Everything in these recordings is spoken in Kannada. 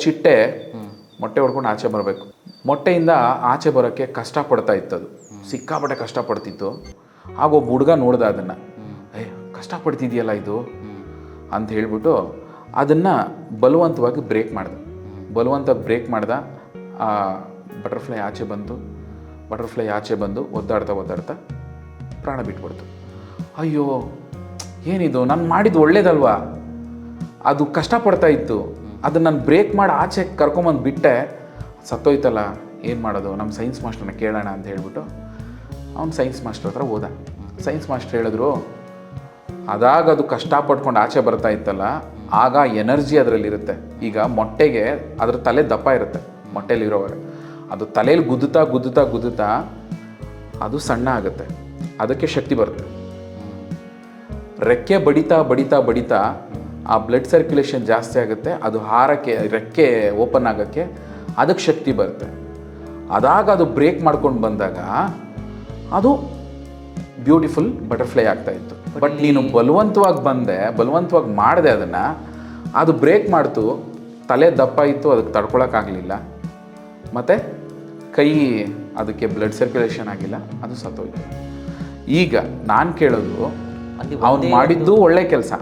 ಚಿಟ್ಟೆ ಮೊಟ್ಟೆ ಹೊಡ್ಕೊಂಡು ಆಚೆ ಬರಬೇಕು. ಮೊಟ್ಟೆಯಿಂದ ಆಚೆ ಬರೋಕ್ಕೆ ಕಷ್ಟಪಡ್ತಾ ಇತ್ತು ಅದು ಸಿಕ್ಕಾಪಟ್ಟೆ ಕಷ್ಟಪಡ್ತಿತ್ತು. ಆಗ ಒಬ್ಬ ಹುಡುಗ ನೋಡ್ದ ಅದನ್ನು. ಏ, ಕಷ್ಟಪಡ್ತಿದೆಯಲ್ಲ ಇದು? ಅಂತ ಹೇಳಿಬಿಟ್ಟು ಅದನ್ನು ಬಲವಂತವಾಗಿ ಬ್ರೇಕ್ ಮಾಡ್ದೆ. ಬಲವಂತ ಬ್ರೇಕ್ ಮಾಡ್ದೆ. ಆ ಬಟರ್ಫ್ಲೈ ಆಚೆ ಬಂತು ಬಟರ್ಫ್ಲೈ ಆಚೆ ಬಂದು ಒದ್ದಾಡ್ತಾ ಒದ್ದಾಡ್ತಾ ಪ್ರಾಣ ಬಿಟ್ಬಿಡ್ತು. ಅಯ್ಯೋ, ಏನಿದು? ನಾನು ಮಾಡಿದ್ದು ಒಳ್ಳೇದಲ್ವಾ? ಅದು ಕಷ್ಟಪಡ್ತಾ ಇತ್ತು. ಅದನ್ನು ನಾನು ಬ್ರೇಕ್ ಮಾಡಿ ಆಚೆ ಕರ್ಕೊಂಬಂದು ಬಿಟ್ಟೆ. ಸತ್ತೋಯ್ತಲ್ಲ, ಏನು ಮಾಡೋದು? ನಮ್ಮ ಸೈನ್ಸ್ ಮಾಸ್ಟರ್ನ ಕೇಳೋಣ ಅಂತ ಹೇಳ್ಬಿಟ್ಟು ಅವ್ನು ಸೈನ್ಸ್ ಮಾಸ್ಟರ್ ಹತ್ರ ಹೋದ. ಸೈನ್ಸ್ ಮಾಸ್ಟರ್ ಹೇಳಿದ್ರು, ಅದಾಗ ಅದು ಕಷ್ಟಪಟ್ಕೊಂಡು ಆಚೆ ಬರ್ತಾ ಇತ್ತಲ್ಲ, ಆಗ ಎನರ್ಜಿ ಅದರಲ್ಲಿರುತ್ತೆ. ಈಗ ಮೊಟ್ಟೆಗೆ ಅದ್ರ ತಲೆ ದಪ್ಪ ಇರುತ್ತೆ ಮೊಟ್ಟೆಲಿರೋವಾಗ ಅದು ತಲೆಯಲ್ಲಿ ಗುದ್ದುತ್ತಾ ಗುದ್ದುತ್ತಾ ಗುದ್ದುತ್ತಾ ಅದು ಸಣ್ಣ ಆಗುತ್ತೆ. ಅದಕ್ಕೆ ಶಕ್ತಿ ಬರುತ್ತೆ. ರೆಕ್ಕೆ ಬಡಿತಾ ಬಡಿತಾ ಬಡಿತಾ ಆ ಬ್ಲಡ್ ಸರ್ಕ್ಯುಲೇಷನ್ ಜಾಸ್ತಿ ಆಗುತ್ತೆ ಅದು ಹಾರಕ್ಕೆ ರೆಕ್ಕೆ ಓಪನ್ ಆಗೋಕ್ಕೆ ಅದಕ್ಕೆ ಶಕ್ತಿ ಬರುತ್ತೆ. ಅದಾಗ ಅದು ಬ್ರೇಕ್ ಮಾಡ್ಕೊಂಡು ಬಂದಾಗ ಅದು ಬ್ಯೂಟಿಫುಲ್ ಬಟರ್ಫ್ಲೈ ಆಗ್ತಾ ಇತ್ತು. ಬಟ್ ನೀನು ಬಲವಂತವಾಗಿ ಬಂದೆ ಬಲವಂತವಾಗಿ ಮಾಡಿದೆ ಅದನ್ನು ಅದು ಬ್ರೇಕ್ ಮಾಡ್ತು ತಲೆ ದಪ್ಪ ಇತ್ತು ಅದಕ್ಕೆ ತಡ್ಕೊಳಕ್ಕಾಗಲಿಲ್ಲ ಮತ್ತು ಕೈ ಅದಕ್ಕೆ ಬ್ಲಡ್ ಸರ್ಕ್ಯುಲೇಷನ್ ಆಗಿಲ್ಲ ಅದು ಸತ್ತೋಯ್ತು. ಈಗ ನಾನು ಕೇಳೋದು ಅವ್ನು ಮಾಡಿದ್ದು ಒಳ್ಳೆ ಕೆಲಸ.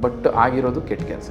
ಬಟ್ ಆಗಿರೋದು ಕೆಟ್ಟ ಕೆಲಸ.